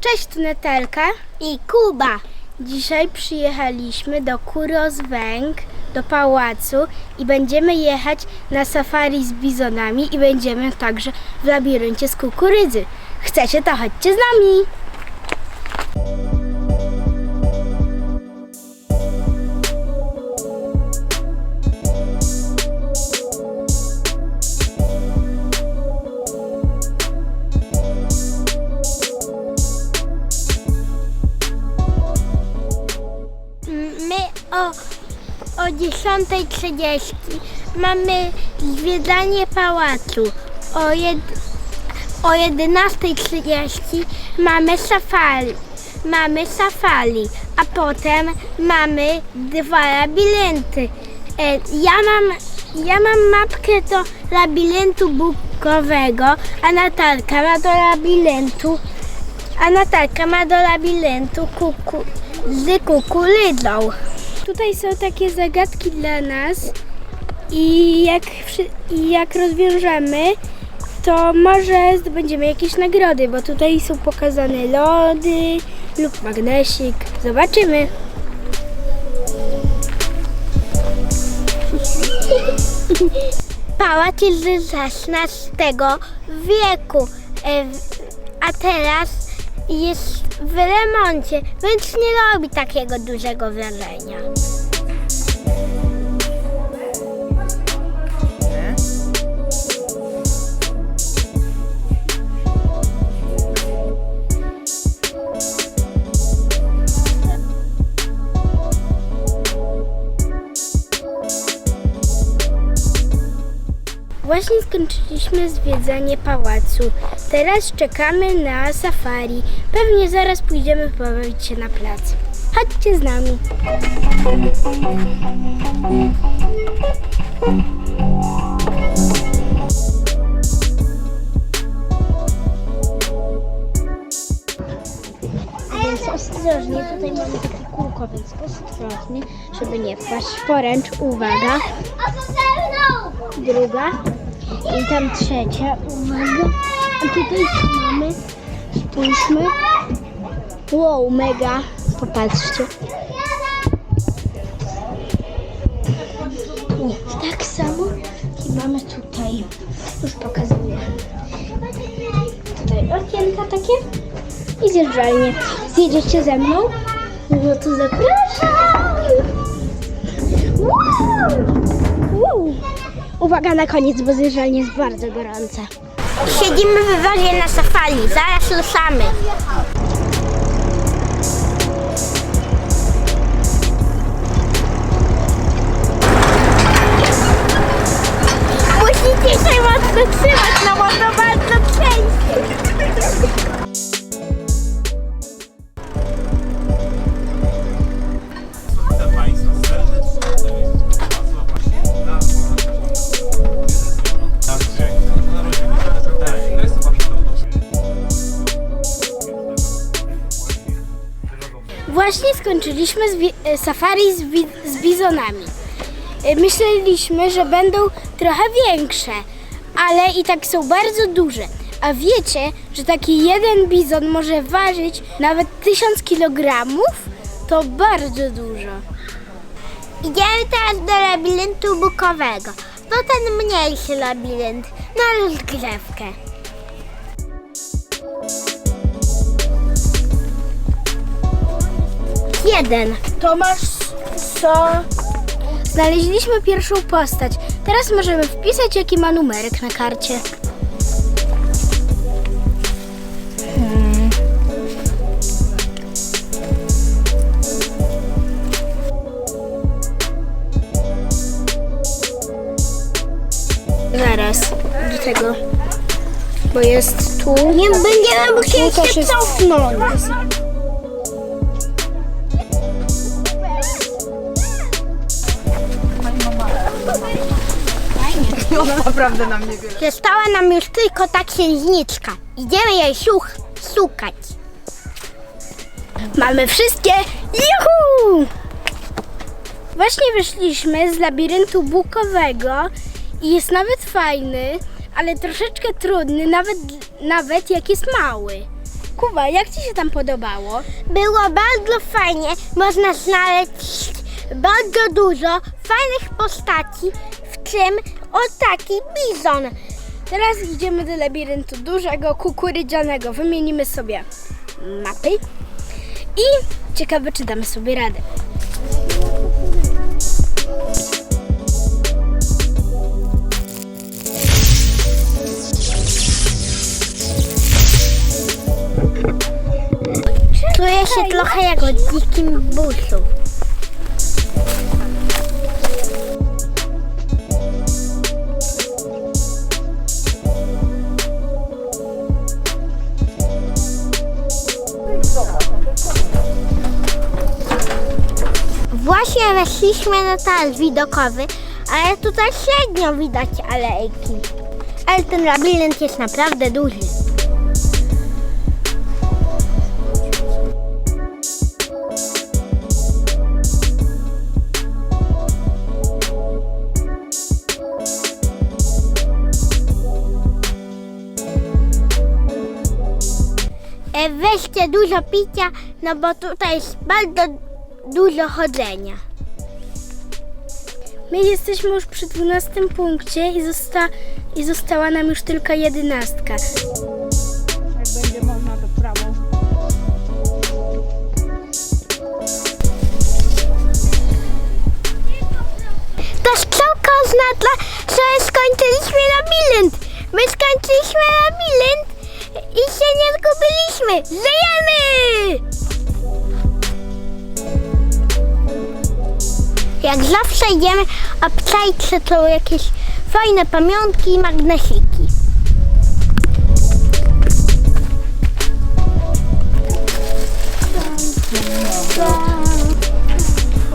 Cześć, tu Natalka i Kuba. Dzisiaj przyjechaliśmy do Kurozwęg, do pałacu i będziemy jechać na safari z bizonami i będziemy także w labiryncie z kukurydzy. Chcecie, to chodźcie z nami. O 10.30 mamy zwiedzanie pałacu. O, jed, o 11.30 mamy safari. Mamy safari, a potem mamy dwa labirynty. E, ja mam, ja mam mapkę do labiryntu bukowego, a Natalka ma do labiryntu a Natalka ma do labiryntu kuku, z kukurydzą. Tutaj są takie zagadki dla nas i jak, jak rozwiążemy, to może zdobędziemy jakieś nagrody, bo tutaj są pokazane lody lub magnesik. Zobaczymy. Pałac jest z XVI wieku, e, a teraz jest w remoncie, więc nie robi takiego dużego wrażenia. Skończyliśmy zwiedzanie pałacu. Teraz czekamy na safari. Pewnie zaraz pójdziemy pobawić się na plac. Chodźcie z nami. Więc ostrożnie, tutaj mamy takie kółko, więc ostrożnie, żeby nie wpaść w poręcz. Uwaga. Druga. I tam trzecia. Uwaga. A tutaj mamy? Spójrzmy. Wow, mega. Popatrzcie. I tak samo i mamy tutaj. Już pokazuję. Tutaj okienka takie i zjeżdżalnie. Zjedziecie ze mną? No to zapraszam! Wow! Uwaga na koniec, bo zjeżdżalnie jest bardzo gorące. Siedzimy w wozie na safari, zaraz ruszamy. Musicie się mocno trzymać, no bo skończyliśmy zwi- e, safari z, z bizonami. E, Myśleliśmy, że będą trochę większe, ale i tak są bardzo duże. A wiecie, że taki jeden bizon może ważyć nawet 1000 kg? To bardzo dużo. Idziemy teraz do labiryntu bukowego. To ten mniejszy labirynt na rozgrzewkę. Jeden. Tomasz, co? Znaleźliśmy pierwszą postać. Teraz możemy wpisać, jaki ma numerek na karcie. Hmm. Zaraz, do tego. Bo jest tu. Nie będziemy musieli się cofnąć. Naprawdę nam niewiele. Została nam już tylko ta księżniczka. Idziemy jej siuch, szukać. Mamy wszystkie! Juhu! Właśnie wyszliśmy z labiryntu bukowego i jest nawet fajny, ale troszeczkę trudny, nawet, nawet jak jest mały. Kuba, jak Ci się tam podobało? Było bardzo fajnie. Można znaleźć bardzo dużo fajnych postaci, w tym o taki bizon. Teraz idziemy do labiryntu dużego, kukurydzianego. Wymienimy sobie mapy i ciekawe, czy damy sobie radę. Czuję się trochę jak w dzikim busu. Weszliśmy na taras widokowy, ale tutaj średnio widać alejki. Ale ten labirynt jest naprawdę duży. E, Weźcie dużo picia, no bo tutaj jest bardzo dużo chodzenia. My jesteśmy już przy 12 punkcie i, zosta- i została nam już tylko jedenastka. Jak będzie można, to w prawo. Że skończyliśmy labirynt. My skończyliśmy labirynt i się nie zgubiliśmy. Żyjemy! Jak zawsze idziemy obczaić, czy to jakieś fajne pamiątki i magnesiki.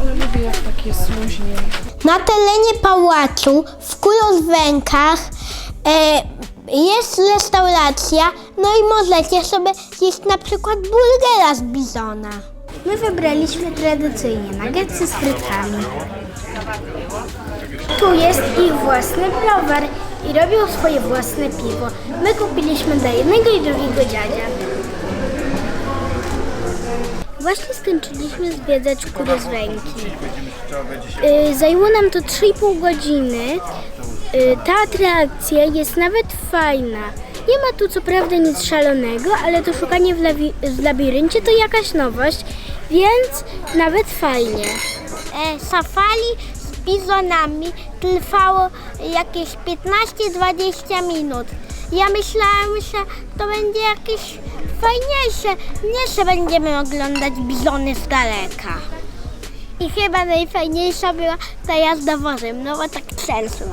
Ale lubię jak. Na terenie pałacu w Kulozwękach e, jest restauracja, no i możecie sobie zjeść na przykład burgera z bizona. My wybraliśmy tradycyjnie nuggetsy z frytkami. Tu jest ich własny browar i robią swoje własne piwo. My kupiliśmy dla jednego i drugiego dziadzia. Właśnie skończyliśmy zwiedzać Kurozwęki. Y, Zajęło nam to 3,5 godziny. Y, Ta atrakcja jest nawet fajna. Nie ma tu co prawda nic szalonego, ale to szukanie w, lawi- w labiryncie to jakaś nowość, więc nawet fajnie. E, safari z bizonami trwało jakieś 15-20 minut. Ja myślałam, że to będzie jakieś fajniejsze, nie że będziemy oglądać bizony z daleka. I chyba najfajniejsza była ta jazda wozem, no bo tak sensu.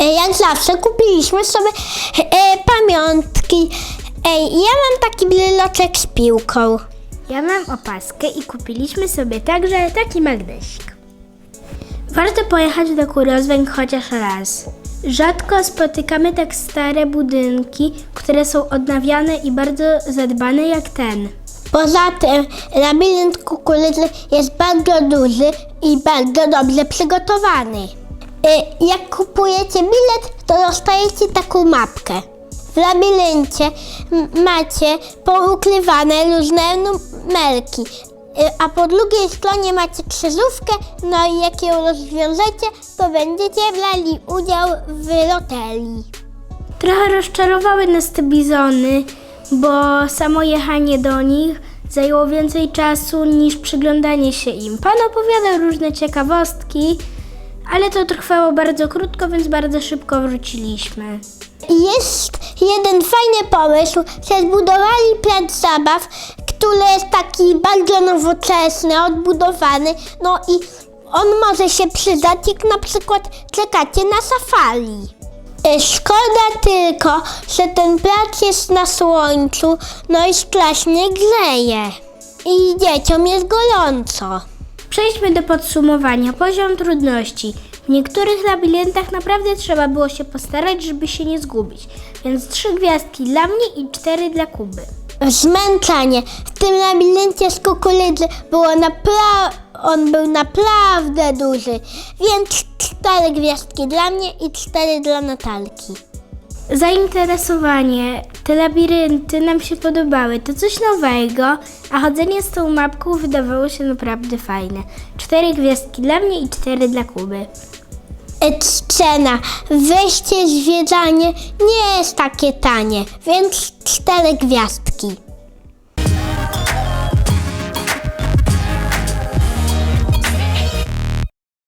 Jak zawsze kupiliśmy sobie e, pamiątki. Ej, ja mam taki bryloczek z piłką. Ja mam opaskę i kupiliśmy sobie także taki magnesik. Warto pojechać do Kurozwęk chociaż raz. Rzadko spotykamy tak stare budynki, które są odnawiane i bardzo zadbane jak ten. Poza tym labirynt kukurydzy jest bardzo duży i bardzo dobrze przygotowany. Y, Jak kupujecie bilet, to dostajecie taką mapkę. W labiryncie macie poukrywane różne numerki, Y, a po drugiej stronie macie krzyżówkę, no i jak ją rozwiążecie, to będziecie brali udział w loterii. Trochę rozczarowały nas te bizony, bo samo jechanie do nich zajęło więcej czasu niż przyglądanie się im. Pan opowiadał różne ciekawostki, ale to trwało bardzo krótko, więc bardzo szybko wróciliśmy. Jest jeden fajny pomysł, że zbudowali plac zabaw, który jest taki bardzo nowoczesny, odbudowany, no i on może się przydać, jak na przykład czekacie na safari. E, Szkoda tylko, że ten plac jest na słońcu, no i strasznie grzeje. I dzieciom jest gorąco. Przejdźmy do podsumowania. Poziom trudności. W niektórych labiryntach naprawdę trzeba było się postarać, żeby się nie zgubić. Więc trzy gwiazdki dla mnie i cztery dla Kuby. Zmęczenie. W tym labiryncie z kukurydzy było napra- on był naprawdę duży, więc cztery gwiazdki dla mnie i cztery dla Natalki. Zainteresowanie Te labirynty nam się podobały, to coś nowego, a chodzenie z tą mapką wydawało się naprawdę fajne. Cztery gwiazdki dla mnie i cztery dla Kuby. Scena. Wejście zwiedzanie nie jest takie tanie, więc cztery gwiazdki.